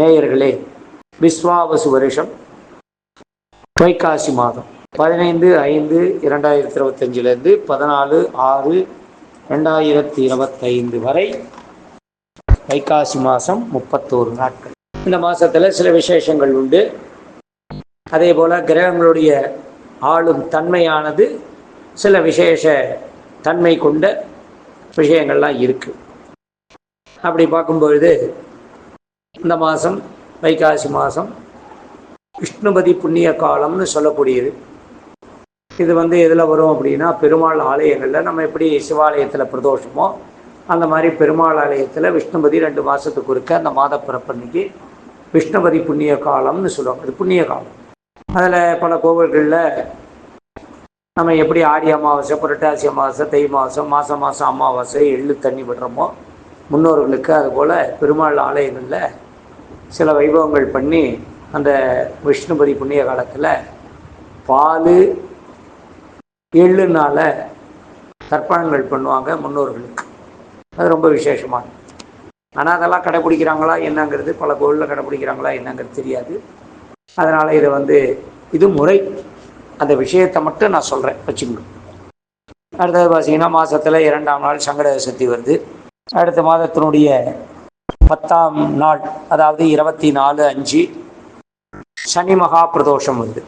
நேயர்களே விஸ்வாவசு வருஷம் வைகாசி மாதம். பதினைந்து ஐந்து இரண்டாயிரத்தி இருபத்தஞ்சிலேருந்து பதினாலு ஆறு ரெண்டாயிரத்தி இருபத்தைந்து வரை வைகாசி மாதம் முப்பத்தோரு நாட்கள். இந்த மாதத்தில் சில விசேஷங்கள் உண்டு. அதே போல் கிரகங்களுடைய ஆளும் தன்மையானது சில விசேஷ தன்மை கொண்ட விஷயங்கள்லாம் இருக்குது அப்படி பார்க்கும்பொழுது இந்த மாதம் வைகாசி மாதம் விஷ்ணுபதி புண்ணிய காலம்னு சொல்லக்கூடியது. இது வந்து எதில் வரும் அப்படின்னா பெருமாள் ஆலயங்களில் நம்ம எப்படி சிவாலயத்தில் பிரதோஷமோ அந்த மாதிரி பெருமாள் ஆலயத்தில் விஷ்ணுபதி ரெண்டு மாதத்துக்கு இருக்க அந்த மாத பிறப்பன்னைக்கு விஷ்ணுபதி புண்ணிய காலம்னு சொல்லுவாங்க. அது புண்ணிய காலம். அதில் பல கோவில்களில் நம்ம எப்படி ஆடி அமாவாசை புரட்டாசி அமாவாசை தை மாதம் மாதம் மாதம் அமாவாசை எள்ளு தண்ணி விடுறோமோ முன்னோர்களுக்கு அதுபோல் பெருமாள் ஆலயங்களில் சில வைபவங்கள் பண்ணி அந்த விஷ்ணுபதி புண்ணிய காலத்தில் பால் எள்ளுனால தர்ப்பணங்கள் பண்ணுவாங்க முன்னோர்களுக்கு. அது ரொம்ப விசேஷமானது. ஆனால் அதெல்லாம் கடைப்பிடிக்கிறாங்களா என்னங்கிறது பல கோவிலில் கடைப்பிடிக்கிறாங்களா என்னங்கிறது தெரியாது. அதனால் இதை வந்து இது முறை. அந்த விஷயத்தை மட்டும் நான் சொல்கிறேன் வச்சுக்கணும். அடுத்தது பார்த்தீங்கன்னா மாதத்தில் இரண்டாம் நாள் சங்கட சக்தி வருது. அடுத்த மாதத்தினுடைய பத்தாம் நாள் அதாவது இருபத்தி நாலு அஞ்சு சனி மகா பிரதோஷம் வருது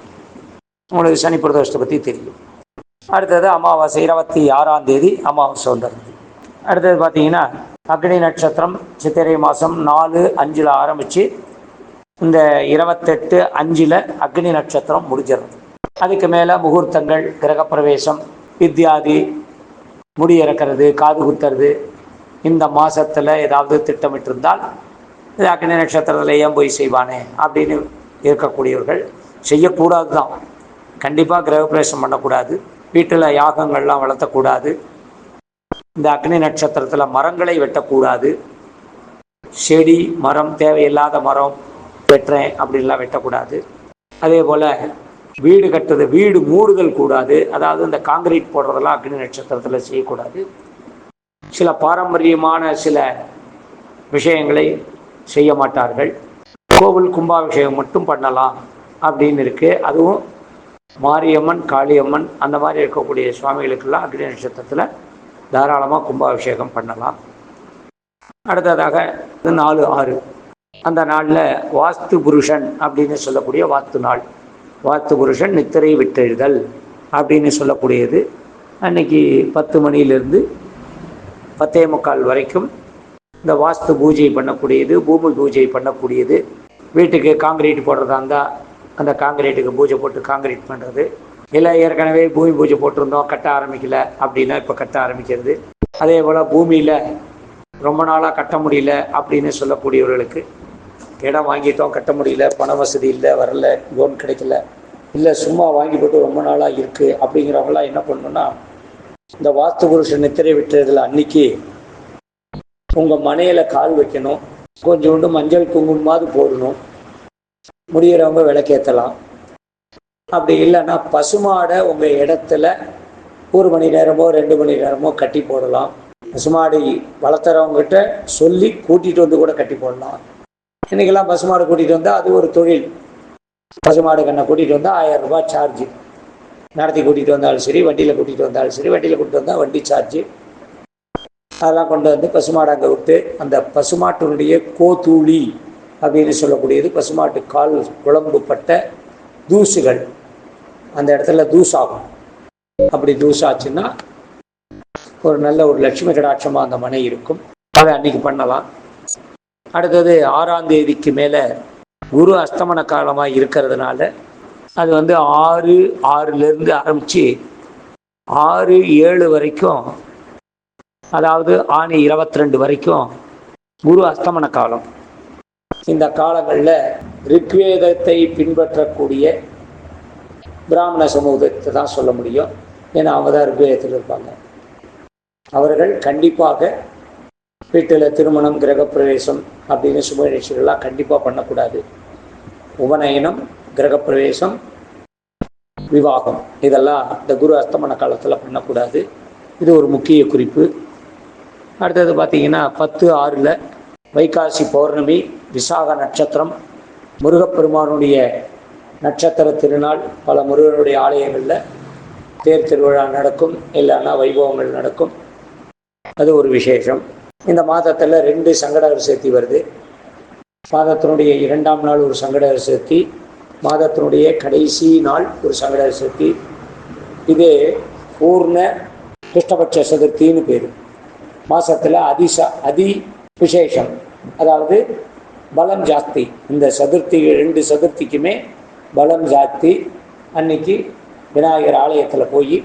உங்களுக்கு சனி பிரதோஷத்தை பற்றி தெரியும். அடுத்தது அமாவாசை இருபத்தி ஆறாம் தேதி அமாவாசை வந்துடுது அடுத்தது பார்த்தீங்கன்னா அக்னி நட்சத்திரம் சித்திரை மாதம் நாலு அஞ்சில் ஆரம்பித்து இந்த இருபத்தெட்டு அஞ்சில் அக்னி நட்சத்திரம் முடிஞ்சிடும் அதுக்கு மேலே முகூர்த்தங்கள் கிரகப்பிரவேசம் வித்யாதி முடி இறக்கிறது காது குத்துறது இந்த மாதத்தில் ஏதாவது திட்டமிட்டிருந்தால் அக்னி நட்சத்திரத்தில் ஏன் போய் செய்வானே? அப்படின்னு இருக்கக்கூடியவர்கள் செய்யக்கூடாது தான் கண்டிப்பாக கிரகப்பிரவேசம் பண்ணக்கூடாது. வீட்டில் யாகங்கள்லாம் வளர்த்தக்கூடாது. இந்த அக்னி நட்சத்திரத்தில் மரங்களை வெட்டக்கூடாது. செடி மரம் தேவையில்லாத மரம் வெட்டுறேன் அப்படின்லாம் வெட்டக்கூடாது. அதே போல் வீடு கட்டுறது வீடு மூடுதல் கூடாது. அதாவது இந்த காங்கிரீட் போடுறதெல்லாம் அக்னி நட்சத்திரத்தில் செய்யக்கூடாது. சில பாரம்பரியமான சில விஷயங்களை செய்ய மாட்டார்கள். கோவில் கும்பாபிஷேகம் மட்டும் பண்ணலாம் அப்படின்னு இருக்குது அதுவும் மாரியம்மன் காளியம்மன் அந்த மாதிரி இருக்கக்கூடிய சுவாமிகளுக்கெல்லாம் அக்னி நட்சத்திரத்தில் தாராளமாக கும்பாபிஷேகம் பண்ணலாம். அடுத்ததாக நாலு ஆறு. அந்த நாளில் வாஸ்து புருஷன் அப்படின்னு சொல்லக்கூடிய வாஸ்து நாள். வாஸ்து புருஷன் நித்திரை விட்டெழுதல் அப்படின்னு சொல்லக்கூடியது. அன்னைக்கு பத்து மணியிலிருந்து பத்தே முக்கால் வரைக்கும் இந்த வாஸ்து பூஜை பண்ணக்கூடியது பூமி பூஜை பண்ணக்கூடியது. வீட்டுக்கு காங்கிரீட் போடுறதா இருந்தால் அந்த காங்கிரீட்டுக்கு பூஜை போட்டு காங்கிரீட் பண்ணுறது இல்லை ஏற்கனவே பூமி பூஜை போட்டிருந்தோம் கட்ட ஆரம்பிக்கல அப்படின்னா இப்போ கட்ட ஆரம்பிக்கிறது. அதே போல் பூமியில் ரொம்ப நாளாக கட்ட முடியல அப்படின்னு சொல்லக்கூடியவர்களுக்கு இடம் வாங்கிட்டோம் கட்ட முடியல பண வசதி இல்லை வரல லோன் கிடைக்கல இல்லை சும்மா வாங்கி போட்டு ரொம்ப நாளாக இருக்குது அப்படிங்கிறவங்களாம் என்ன பண்ணணும்னா இந்த வாஸ்து புருஷன் நித்திரை விட்டுறதுல அன்னைக்கு உங்கள் மனையில் கால் வைக்கணும். கொஞ்சோண்டு மஞ்சள் குங்குமமாவது போடணும். முடிகிறவங்க விளக்கேற்றலாம் அப்படி இல்லைன்னா பசுமாடை உங்கள் இடத்துல ஒரு மணி நேரமோ ரெண்டு மணி நேரமோ கட்டி போடலாம். பசுமாடு வளர்த்துறவங்ககிட்ட சொல்லி கூட்டிகிட்டு வந்து கூட கட்டி போடலாம். இன்றைக்கெல்லாம் பசுமாடு கூட்டிகிட்டு வந்தால் அது ஒரு தொழில். பசுமாடு கண்ணை கூட்டிகிட்டு வந்தால் ஆயிரம் ரூபாய் சார்ஜ் நடத்தி கூட்டிகிட்டு வந்தாலும் சரி வண்டியில் கூட்டிகிட்டு வந்தாலும் சரி வண்டியில் கூட்டிகிட்டு வந்தால் வண்டி சார்ஜு அதெல்லாம் கொண்டு வந்து பசுமாடு அங்கே விட்டு அந்த பசுமாட்டினுடைய கோத்தூளி அப்படின்னு சொல்லக்கூடியது பசுமாட்டு கால் குழம்புப்பட்ட தூசுகள். அந்த இடத்துல தூசாகும் அப்படி தூசாச்சுன்னா ஒரு நல்ல ஒரு லட்சுமி கடாட்சமாக அந்த மனை இருக்கும். அதை அன்னைக்கு பண்ணலாம். அடுத்தது ஆறாம் தேதிக்கு மேலே குரு அஸ்தமன காலமாக இருக்கிறதுனால அது வந்து ஆறு ஆறுலேருந்து ஆரம்பித்து ஆறு ஏழு வரைக்கும் அதாவது ஆணி இருபத்தி ரெண்டு வரைக்கும் குரு அஸ்தமன காலம். இந்த காலங்களில் ரிக்வேதத்தை பின்பற்றக்கூடிய பிராமண சமூகத்தை தான் சொல்ல முடியும். ஏன்னா அவங்க தான் ரிக்வேதத்தில் இருப்பாங்க. அவர்கள் கண்டிப்பாக வீட்டில் திருமணம் கிரகப்பிரவேசம் அப்படின்னு சுப நிகழ்ச்சிகள்லாம் கண்டிப்பாக பண்ணக்கூடாது. உபநயனம் கிரகப்பிரவேசம் விவாகம். இதெல்லாம் இந்த குரு அஸ்தமன காலத்தில் பண்ணக்கூடாது. இது ஒரு முக்கிய குறிப்பு. அடுத்தது பார்த்தீங்கன்னா பத்து ஆறில் வைகாசி பௌர்ணமி விசாக நட்சத்திரம் முருகப்பெருமானுடைய நட்சத்திர திருநாள் பல முருகனுடைய ஆலயங்களில் தேர் திருவிழா நடக்கும் இல்லைன்னா வைபவங்கள் நடக்கும். அது ஒரு விசேஷம். இந்த மாதத்தில் ரெண்டு சங்கடகர் சேர்த்தி வருது. மாதத்தினுடைய இரண்டாம் நாள் ஒரு சங்கடகர் சேர்த்தி மாதத்தினுடைய கடைசி நாள் ஒரு சங்கட சேர்த்தி இது பூர்ண கிருஷ்ணபட்ச சதுர்த்தின்னு பேர். மாதத்தில் அதிச அதி விசேஷம். அதாவது பலம் ஜாஸ்தி. இந்த சதுர்த்தி ரெண்டு சதுர்த்திக்குமே பலம் ஜாஸ்தி. அன்னைக்கு விநாயகர் ஆலயத்தில் போய்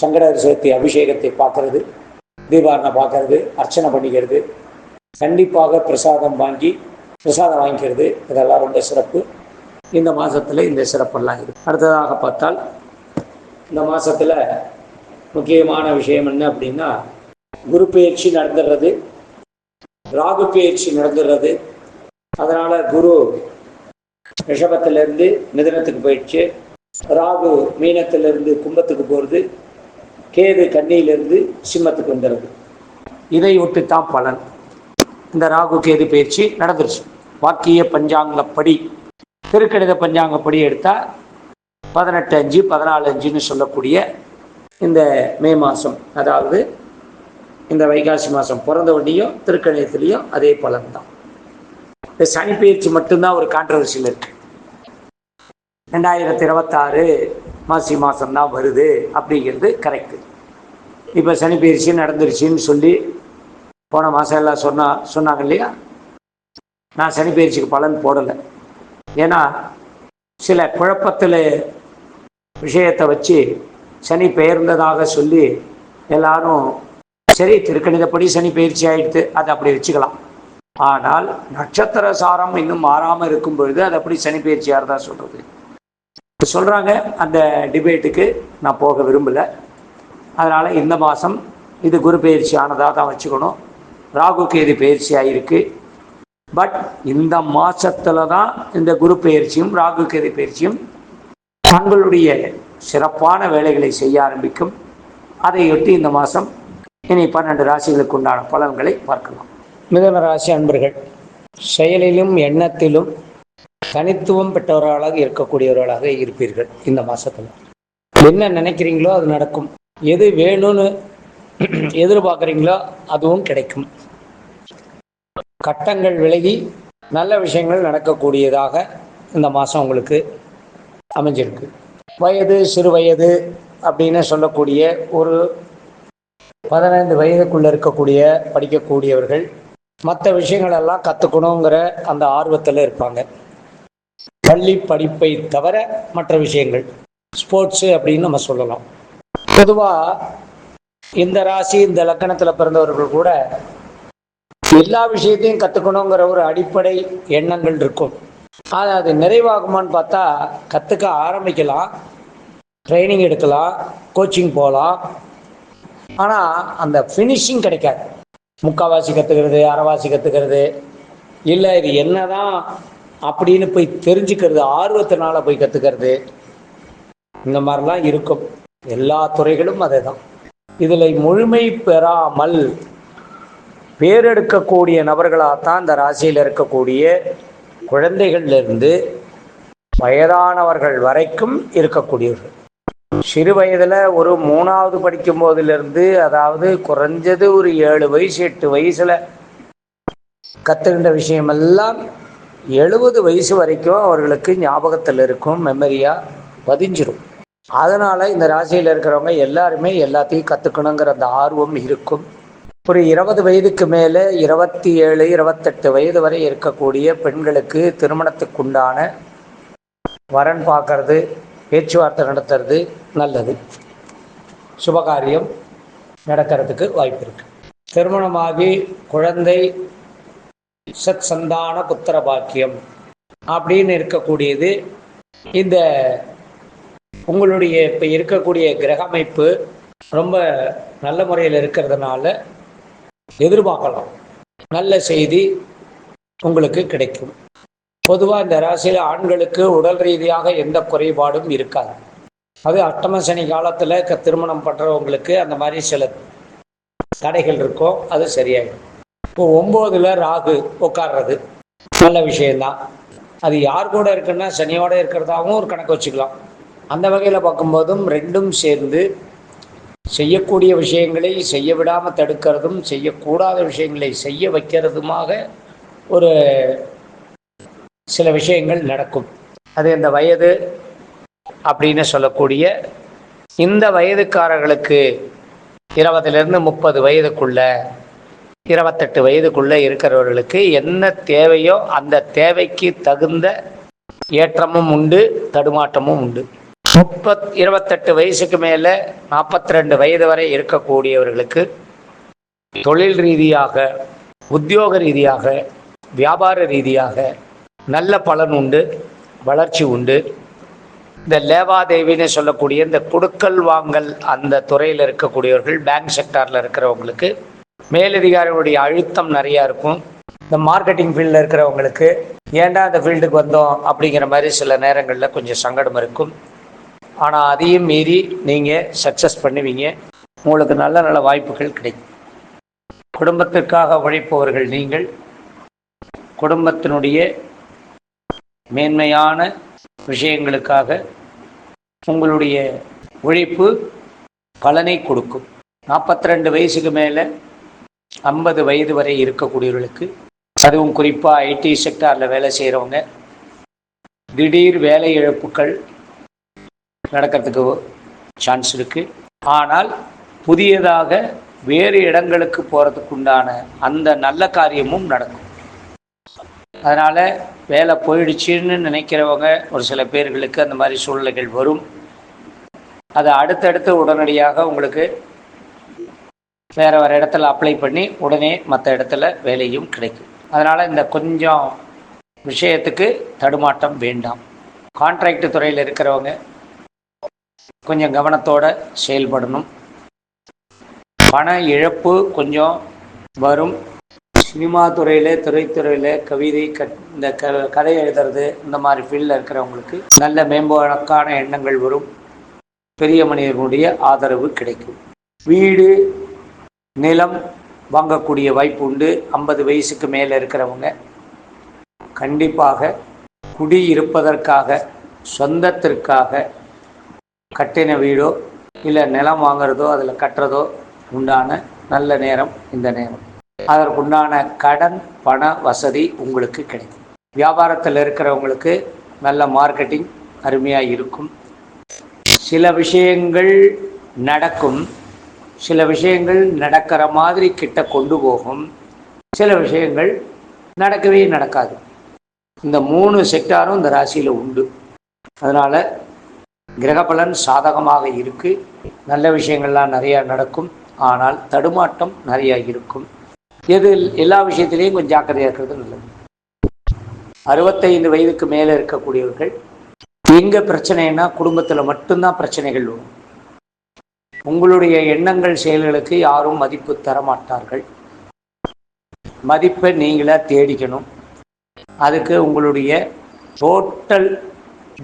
சங்கடகர் சதுர்த்தி அபிஷேகத்தை பார்க்கறது தீபாரணை பார்க்கறது அர்ச்சனை பண்ணிக்கிறது. கண்டிப்பாக பிரசாதம் வாங்கி பிரசாதம் வாங்கிக்கிறது. இதெல்லாம் ரொம்ப சிறப்பு. இந்த மாதத்தில் இந்த சிறப்பெல்லாம் இருக்கு. அடுத்ததாக பார்த்தால் இந்த மாதத்தில் முக்கியமான விஷயம் என்ன அப்படின்னா குரு பயிற்சி நடந்துடுறது ராகு பயிற்சி நடந்துடுறது. அதனால் குரு ரிஷபத்திலிருந்து மிதனத்துக்கு போயிடுச்சு. ராகு மீனத்திலிருந்து கும்பத்துக்கு போகிறது கேது கண்ணியிலிருந்து சிம்மத்துக்கு வந்துடுறது. இதை விட்டு தான் பலன். இந்த ராகு கேது பயிற்சி நடந்துருச்சு. வாக்கிய பஞ்சாங்கப்படி திருக்கணித பஞ்சாங்கப்படி எடுத்தால் பதினெட்டு அஞ்சு பதினாலு அஞ்சுன்னு சொல்லக்கூடிய இந்த மே மாதம் அதாவது இந்த வைகாசி மாதம் பிறந்த உடனேயும் திருக்கணிதத்துலேயும் அதே பலன் தான் இந்த சனி பயிற்சி மட்டும்தான் ஒரு கான்ட்ரவர்சியில் இருக்கு. ரெண்டாயிரத்தி இருபத்தாறு மாசி மாதம் தான் வருது அப்படிங்கிறது கரெக்டு இப்போ சனி பயிற்சி நடந்துருச்சுன்னு சொல்லி போன மாதம் எல்லாம் சொன்னா சொன்னாங்க இல்லையா? நான் சனி பயிற்சிக்கு பலன் போடலை. ஏன்னா சில குழப்பத்தில் விஷயத்தை வச்சு சனி பெயர்ந்ததாக சொல்லி எல்லாரும் சரி திருக்கணிதப்படி சனி பயிற்சி ஆயிடுத்து அதை அப்படி வச்சுக்கலாம். ஆனால் நட்சத்திர சாரம் இன்னும் மாறாமல் இருக்கும் பொழுது அது அப்படி சனி பயிற்சியாக தான் சொல்றது. சொல்கிறாங்க அந்த டிபேட்டுக்கு நான் போக விரும்பலை. அதனால் இந்த மாதம் இது குரு பயிற்சி ஆனதாக தான் வச்சுக்கணும். ராகு கேது பயிற்சி ஆகிருக்கு பட் இந்த மாசத்துல தான் இந்த குரு பயிற்சியும் ராகு கேது பயிற்சியும் தங்களுடைய சிறப்பான வேலைகளை செய்ய ஆரம்பிக்கும். அதையொட்டி இந்த மாதம் இனி பன்னெண்டு ராசிகளுக்கு உண்டான பலன்களை பார்க்கலாம். மிதன ராசி அன்பர்கள் செயலிலும் எண்ணத்திலும் தனித்துவம் பெற்றவர்களாக இருக்கக்கூடியவர்களாக இருப்பீர்கள் இந்த மாசத்துல. என்ன நினைக்கிறீங்களோ அது நடக்கும். எது வேணும்னு எதிர்பார்க்குறீங்களோ அதுவும் கிடைக்கும். கட்டங்கள் விலகி நல்ல விஷயங்கள் நடக்கக்கூடியதாக இந்த மாதம் உங்களுக்கு அமைஞ்சிருக்கு. வயது சிறு வயது அப்படின்னு சொல்லக்கூடிய ஒரு பதினைந்து வயதுக்குள்ள இருக்கக்கூடிய படிக்கக்கூடியவர்கள் மற்ற விஷயங்களெல்லாம் கற்றுக்கணுங்கிற அந்த ஆர்வத்தில் இருப்பாங்க. பள்ளி படிப்பை தவிர மற்ற விஷயங்கள் ஸ்போர்ட்ஸு அப்படின்னு நம்ம சொல்லலாம். பொதுவாக இந்த ராசி இந்த லக்கணத்தில் பிறந்தவர்கள் கூட எல்லா விஷயத்தையும் கற்றுக்கணுங்கிற ஒரு அடிப்படை எண்ணங்கள் இருக்கும். ஆனால் அது நிறைவாகுமான்னு பார்த்தா கற்றுக்க ஆரம்பிக்கலாம். ட்ரைனிங் எடுக்கலாம் கோச்சிங் போகலாம் ஆனால் அந்த ஃபினிஷிங் கிடைக்காது. முக்கால்வாசி கற்றுக்கிறது அரைவாசி கற்றுக்கிறது இல்லை இது என்னதான் அப்படின்னு போய் தெரிஞ்சுக்கிறது ஆர்வத்தினால போய் கற்றுக்கிறது இந்த மாதிரிலாம் இருக்கும். எல்லா துறைகளும் அதே தான் இதில் முழுமை பெறாமல் பேரெடுக்கக்கூடிய நபர்களாகத்தான் இந்த ராசியில் இருக்கக்கூடிய குழந்தைகள்லேருந்து வயதானவர்கள் வரைக்கும் இருக்கக்கூடியவர்கள். சிறு வயதில் ஒரு மூணாவது படிக்கும் போதிலிருந்து அதாவது குறைஞ்சது ஒரு ஏழு வயசு எட்டு வயசில் கற்றுக்கின்ற விஷயமெல்லாம் எழுபது வயசு வரைக்கும் அவர்களுக்கு ஞாபகத்தில் இருக்கும் மெமரியாக பதிஞ்சிடும் அதனால் இந்த ராசியில் இருக்கிறவங்க எல்லாருமே எல்லாத்தையும் கற்றுக்கணுங்கிற அந்த ஆர்வம் இருக்கும். ஒரு இருபது வயதுக்கு மேலே இருபத்தி ஏழு இருபத்தெட்டு வயது வரை இருக்கக்கூடிய பெண்களுக்கு திருமணத்துக்குண்டான வரன் பார்க்கறது பேச்சுவார்த்தை நடத்துறது நல்லது. சுபகாரியம் நடக்கிறதுக்கு வாய்ப்பு இருக்கு. திருமணமாகி குழந்தை சத் சந்தான புத்திர பாக்கியம் அப்படின்னு இருக்கக்கூடியது இந்த உங்களுடைய இப்போ இருக்கக்கூடிய கிரக அமைப்பு ரொம்ப நல்ல முறையில் இருக்கிறதுனால எதிர்பார்க்கலாம். நல்ல செய்தி உங்களுக்கு கிடைக்கும். பொதுவாக இந்த ராசியில் ஆண்களுக்கு உடல் ரீதியாக எந்த குறைபாடும் இருக்காது. அது அஷ்டம சனி காலத்தில் க திருமணம் பண்ணுறவங்களுக்கு அந்த மாதிரி சில தடைகள் இருக்கும் அது சரியாயிடும். இப்போ ஒம்போதில் ராகு உட்கார்றது நல்ல விஷயந்தான் அது யார் கூட இருக்குன்னா சனியோட இருக்கிறதாகவும் ஒரு கணக்கு வச்சுக்கலாம். அந்த வகையில் பார்க்கும்போதும் ரெண்டும் சேர்ந்து செய்யக்கூடிய விஷயங்களை செய்ய விடாமல் தடுக்கிறதும் செய்யக்கூடாத விஷயங்களை செய்ய வைக்கிறதுமாக ஒரு சில விஷயங்கள் நடக்கும். அது இந்த வயது அப்படின்னு சொல்லக்கூடிய இந்த வயதுக்காரர்களுக்கு இருபதுலேருந்து முப்பது வயதுக்குள்ள இருபத்தெட்டு வயதுக்குள்ள இருக்கிறவர்களுக்கு என்ன தேவையோ அந்த தேவைக்கு தகுந்த ஏற்றமும் உண்டு தடுமாற்றமும் உண்டு. முப்பத் இருபத்தெட்டு வயசுக்கு மேலே நாற்பத்தி ரெண்டு வயது வரை இருக்கக்கூடியவர்களுக்கு தொழில் ரீதியாக உத்தியோக ரீதியாக வியாபார ரீதியாக நல்ல பலன் உண்டு வளர்ச்சி உண்டு. இந்த லேவாதேவின்னு சொல்லக்கூடிய இந்த கொடுக்கல் வாங்கல் அந்த துறையில் இருக்கக்கூடியவர்கள் பேங்க் செக்டாரில் இருக்கிறவங்களுக்கு மேலதிகாரிகளுடைய அழுத்தம் நிறையா இருக்கும். இந்த மார்க்கெட்டிங் ஃபீல்டில் இருக்கிறவங்களுக்கு ஏன்டா அந்த ஃபீல்டுக்கு வந்தோம் அப்படிங்கிற மாதிரி சில நேரங்களில் கொஞ்சம் சங்கடம் இருக்கும். ஆனால் அதையும் மீறி நீங்கள் சக்ஸஸ் பண்ணுவீங்க. உங்களுக்கு நல்ல நல்ல வாய்ப்புகள் கிடைக்கும். குடும்பத்திற்காக உழைப்பவர்கள் நீங்கள் குடும்பத்தினுடைய மேன்மையான விஷயங்களுக்காக உங்களுடைய உழைப்பு பலனை கொடுக்கும். நாற்பத்தி ரெண்டு வயசுக்கு மேலே ஐம்பது வயது வரை இருக்கக்கூடியவர்களுக்கு அதுவும் குறிப்பாக ஐடி செக்டாரில் வேலை செய்கிறவங்க திடீர் வேலை இழப்புகள் நடக்கிறதுக்கு சான்ஸ் இருக்குது ஆனால் புதியதாக வேறு இடங்களுக்கு போகிறதுக்கு உண்டான அந்த நல்ல காரியமும் நடக்கும். அதனால் வேலை போயிடுச்சுன்னு நினைக்கிறவங்க ஒரு சில பேர்களுக்கு அந்த மாதிரி சூழ்நிலைகள் வரும். அதை அடுத்தடுத்து உடனடியாக உங்களுக்கு வேறு வேறு இடத்துல அப்ளை பண்ணி உடனே மற்ற இடத்துல வேலையும் கிடைக்கும். அதனால் இந்த கொஞ்சம் விஷயத்துக்கு தடுமாட்டம் வேண்டாம். கான்ட்ராக்ட் துறையில் இருக்கிறவங்க கொஞ்சம் கவனத்தோடு செயல்படணும். பண இழப்பு கொஞ்சம் வரும். சினிமா துறையில் திரைத்துறையில் கவிதை கட் இந்த க கதை எழுதுறது இந்த மாதிரி ஃபீல்டில் இருக்கிறவங்களுக்கு நல்ல மேம்பாடான எண்ணங்கள் வரும். பெரிய மனிதர்களுடைய ஆதரவு கிடைக்கும். வீடு நிலம் வாங்கக்கூடிய வாய்ப்பு உண்டு. ஐம்பது வயசுக்கு மேலே இருக்கிறவங்க கண்டிப்பாக குடியிருப்பதற்காக சொந்தத்திற்காக கட்டின வீடோ இல்லை நிலம் வாங்குறதோ அதில் கட்டுறதோ உண்டான நல்ல நேரம் இந்த நேரம். அதற்குண்டான கடன் பண வசதி உங்களுக்கு கிடைக்கும். வியாபாரத்தில் இருக்கிறவங்களுக்கு நல்ல மார்க்கெட்டிங் அருமையாக இருக்கும். சில விஷயங்கள் நடக்கும். சில விஷயங்கள் நடக்கிற மாதிரி கிட்ட கொண்டு போகும். சில விஷயங்கள் நடக்கவே நடக்காது. இந்த மூணு செக்டாரும் இந்த ராசியில் உண்டு. அதனால் கிரகபலன் சாதகமாக இருக்குது நல்ல விஷயங்கள்லாம் நிறையா நடக்கும். ஆனால் தடுமாட்டம் நிறையா இருக்கும். எது எல்லா விஷயத்திலையும் கொஞ்சம் ஜாக்கிரதையாக இருக்கிறது நல்லது. அறுபத்தைந்து வயதுக்கு மேலே இருக்கக்கூடியவர்கள் எங்கே பிரச்சனைன்னா குடும்பத்தில் மட்டும்தான் பிரச்சனைகள் வரும். உங்களுடைய எண்ணங்கள் செயல்களுக்கு யாரும் மதிப்பு தர மாட்டார்கள். மதிப்பை நீங்களாக தேடிக்கணும். அதுக்கு உங்களுடைய டோட்டல்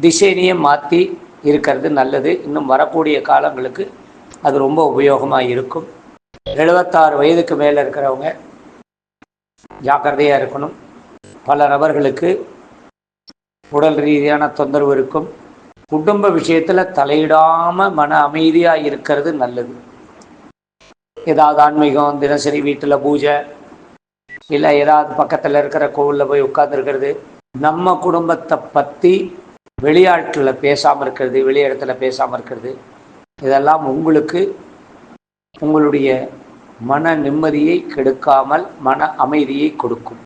டிசைனையே மாற்றி இருக்கிறது நல்லது. இன்னும் வரக்கூடிய காலங்களுக்கு அது ரொம்ப உபயோகமாக இருக்கும். எழுபத்தாறு வயதுக்கு மேலே இருக்கிறவங்க ஜாக்கிரதையாக இருக்கணும். பல நபர்களுக்கு உடல் ரீதியான தொந்தரவு இருக்கும். குடும்ப விஷயத்தில் தலையிடாமல் மன அமைதியாக இருக்கிறது நல்லது. ஏதாவது ஆன்மீகம் தினசரி வீட்டில் பூஜை இல்லை ஏதாவது பக்கத்தில் இருக்கிற கோவிலில் போய் உட்காந்துருக்கிறது நம்ம குடும்பத்தை பற்றி வெளியாட்களில் பேசாமல் இருக்கிறது வெளி இடத்துல பேசாமல் இருக்கிறது இதெல்லாம் உங்களுக்கு உங்களுடைய மன நிம்மதியை கெடுக்காமல் மன அமைதியை கொடுக்கும்.